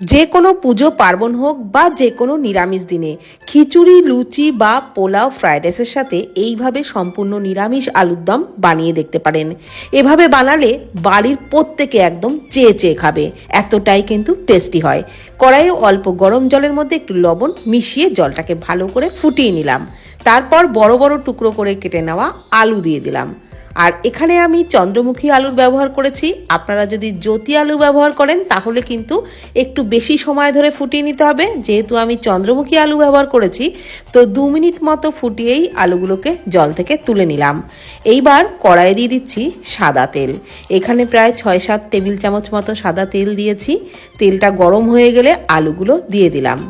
যে কোনো পুজো পার্বণ হোক বা যে কোনো নিরামিষ দিনে, খিচুড়ি, লুচি বা পোলাও ফ্রায়েড রাইসের সাথে এইভাবে সম্পূর্ণ নিরামিষ আলুর দম বানিয়ে দেখতে পারেন। এভাবে বানালে বাড়ির প্রত্যেকে একদম চেয়ে চেয়ে খাবে, এতটাই কিন্তু টেস্টি হয়। কড়াইয়ে অল্প গরম জলের মধ্যে একটু লবণ মিশিয়ে জলটাকে ভালো করে ফুটিয়ে নিলাম। তারপর বড় বড় টুকরো করে কেটে নেওয়া আলু দিয়ে দিলাম। আর এখানে আমি চন্দ্রমুখী আলুর ব্যবহার করেছি। আপনারা যদি জ্যোতি আলু ব্যবহার করেন, তাহলে কিন্তু একটু বেশি সময় ধরে ফুটিয়ে নিতে হবে। যেহেতু আমি চন্দ্রমুখী আলু ব্যবহার করেছি, তো দু মিনিট মতো ফুটিয়েই আলুগুলোকে জল থেকে তুলে নিলাম। এইবার কড়াইয়ে দিয়ে দিচ্ছি সাদা তেল। এখানে প্রায় ছয় সাত টেবিল চামচ মতো সাদা তেল দিয়েছি। তেলটা গরম হয়ে গেলে আলুগুলো দিয়ে দিলাম।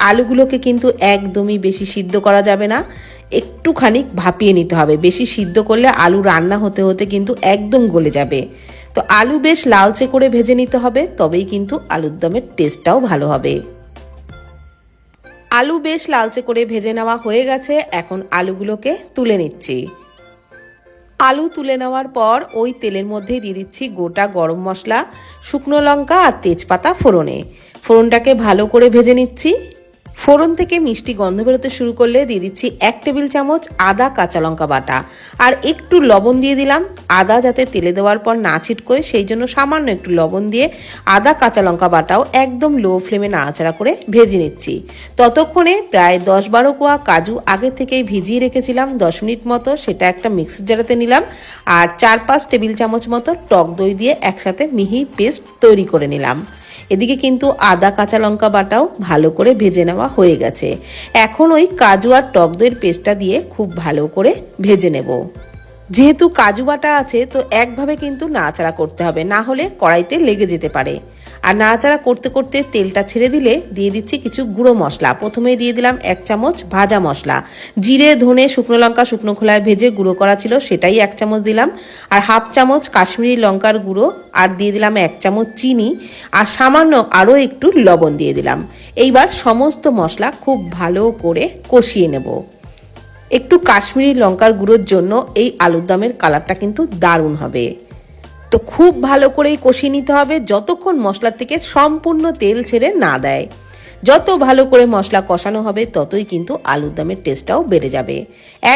আলুগুলোকে কিন্তু একদমই বেশি সিদ্ধ করা যাবে না। একটুখানি ভাপিয়ে নিতে হবে। বেশি সিদ্ধ করলে আলু রান্না হতে হতে কিন্তু একদম গলে যাবে। তো আলু বেশ লালচে করে ভেজে নিতে হবে, তবেই কিন্তু আলুর দমের টেস্টটাও ভালো হবে। আলু বেশ লালচে করে ভেজে নেওয়া হয়ে গেছে, এখন আলুগুলোকে তুলে নিচ্ছি। আলু তুলে নেওয়ার পর ওই তেলের মধ্যে দিয়ে দিচ্ছি গোটা গরম মশলা, শুকনো লঙ্কা আর তেজপাতা ফোড়নে। ফোড়নটাকে ভালো করে ভেজে নিচ্ছি। ফোড়ন থেকে মিষ্টি গন্ধ বেরোতে শুরু করলে দিয়ে দিচ্ছি এক টেবিল চামচ আদা কাঁচা লঙ্কা বাটা। আর একটু লবণ দিয়ে দিলাম। আদা যাতে তেলে দেওয়ার পর না ছিটকোয়, সেই জন্য সামান্য একটু লবণ দিয়ে আদা কাঁচা লঙ্কা বাটাও একদম লো ফ্লেমে নাড়াচাড়া করে ভেজে নিচ্ছি। ততক্ষণে প্রায় দশ বারো কোয়া কাজু আগে থেকেই ভিজিয়ে রেখেছিলাম, দশ মিনিট মতো সেটা একটা মিক্সি জারাতে নিলাম। আর চার পাঁচ টেবিল চামচ মতো টক দই দিয়ে একসাথে মিহি পেস্ট তৈরি করে নিলাম। এদিকে কিন্তু আদা, কাঁচা লঙ্কা বাটাও ভালো করে ভেজে নেওয়া হয়ে গেছে। এখন ওই কাজু আর টক দইয়ের পেস্টটা দিয়ে খুব ভালো করে ভেজে নেব। যেহেতু কাজু বাটা আছে, তো একভাবে কিন্তু নাড়াচাড়া করতে হবে, না হলে কড়াইতে লেগে যেতে পারে। আর নাড়াচাড়া করতে করতে তেলটা ছেড়ে দিলে দিয়ে দিচ্ছি কিছু গুঁড়ো মশলা। প্রথমে দিয়ে দিলাম এক চামচ ভাজা মশলা। জিরে, ধনে, শুকনো লঙ্কা, শুকনো খোলায় ভেজে গুঁড়ো করা ছিল, সেটাই এক চামচ দিলাম। আর হাফ চামচ কাশ্মীরি লঙ্কার গুঁড়ো আর দিয়ে দিলাম এক চামচ চিনি। আর সামান্য আরও একটু লবণ দিয়ে দিলাম। এইবার সমস্ত মশলা খুব ভালো করে কষিয়ে নেব। একটু কাশ্মীরি লঙ্কার গুঁড়োর জন্য এই আলুর দমের কালারটা কিন্তু দারুণ হবে। তো খুব ভালো করেই কষিয়ে নিতে হবে যতক্ষণ মশলার থেকে সম্পূর্ণ তেল ছেড়ে না দেয়। যত ভালো করে মশলা কষানো হবে, ততই কিন্তু আলুর দমের টেস্টটাও বেড়ে যাবে।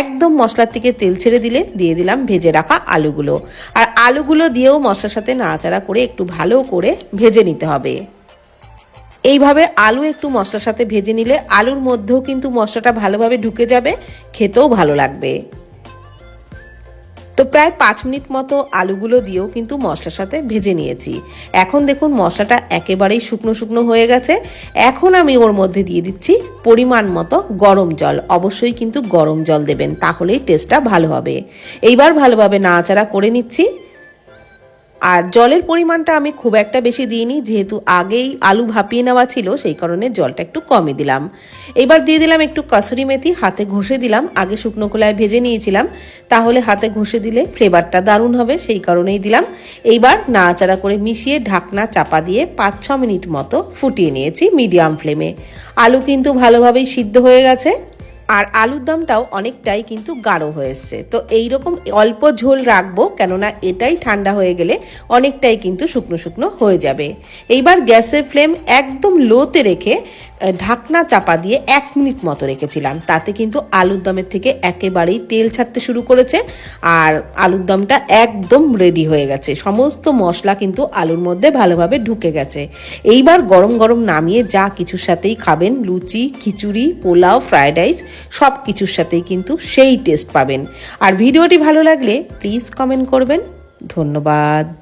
একদম মশলার থেকে তেল ছেড়ে দিলে দিয়ে দিলাম ভেজে রাখা আলুগুলো। আর আলুগুলো দিয়েও মশলার সাথে নাড়াচাড়া করে একটু ভালো করে ভেজে নিতে হবে। এইভাবে আলু একটু মশলার সাথে ভেজে নিলে আলুর মধ্যেও কিন্তু মশলাটা ভালোভাবে ঢুকে যাবে, খেতেও ভালো লাগবে। তো প্রায় পাঁচ মিনিট মতো আলুগুলো দিয়েও কিন্তু মশলার সাথে ভেজে নিয়েছি। এখন দেখুন মশলাটা একেবারেই শুকনো শুকনো হয়ে গেছে। এখন আমি ওর মধ্যে দিয়ে দিচ্ছি পরিমাণ মতো গরম জল। অবশ্যই কিন্তু গরম জল দেবেন, তাহলেই টেস্টটা ভালো হবে। এইবার ভালোভাবে নাড়াচাড়া করে নিচ্ছি। আর জলের পরিমাণটা আমি খুব একটা বেশি দিইনি, যেহেতু আগেই আলু ভাপিয়ে নেওয়া ছিল, সেই কারণে জলটা একটু কমই দিলাম। এবার দিয়ে দিলাম একটু কাসুরি মেথি, হাতে ঘষে দিলাম, আগে শুকনো কলায় ভেজে নিয়েছিলাম, তাহলে হাতে ঘষে দিলে ফ্লেভারটা দারুণ হবে, সেই কারণেই দিলাম। এইবার নাড়াচাড়া করে মিশিয়ে ঢাকনা চাপা দিয়ে পাঁচ ছ মিনিট মতো ফুটিয়ে নিয়েছি মিডিয়াম ফ্লেমে। আলু কিন্তু ভালোভাবেই সিদ্ধ হয়ে গেছে। আর আলুর দমটাও অনেকটাই কিন্তু গাঢ় হয়েছে। তো এই রকম অল্প ঝোল রাখব, কেননা এটাই ঠান্ডা হয়ে গেলে অনেকটাই কিন্তু শুকনো শুকনো হয়ে যাবে। এইবার গ্যাসের ফ্লেম একদম লোতে রেখে ঢাকনা চাপা দিয়ে এক মিনিট মতো রেখেছিলাম। তাতে কিন্তু আলুর দমের থেকে একেবারেই তেল ছাড়তে শুরু করেছে আর আলুর দমটা একদম রেডি হয়ে গেছে। সমস্ত মশলা কিন্তু আলুর মধ্যে ভালোভাবে ঢুকে গেছে। এইবার গরম গরম নামিয়ে যা কিছুর সাথেই খাবেন, লুচি, খিচুড়ি, পোলাও, ফ্রায়েড রাইস সব কিছুর সাথেই কিন্তু সেই টেস্ট পাবেন। আর ভিডিওটি ভালো লাগলে প্লিজ কমেন্ট করবেন। ধন্যবাদ।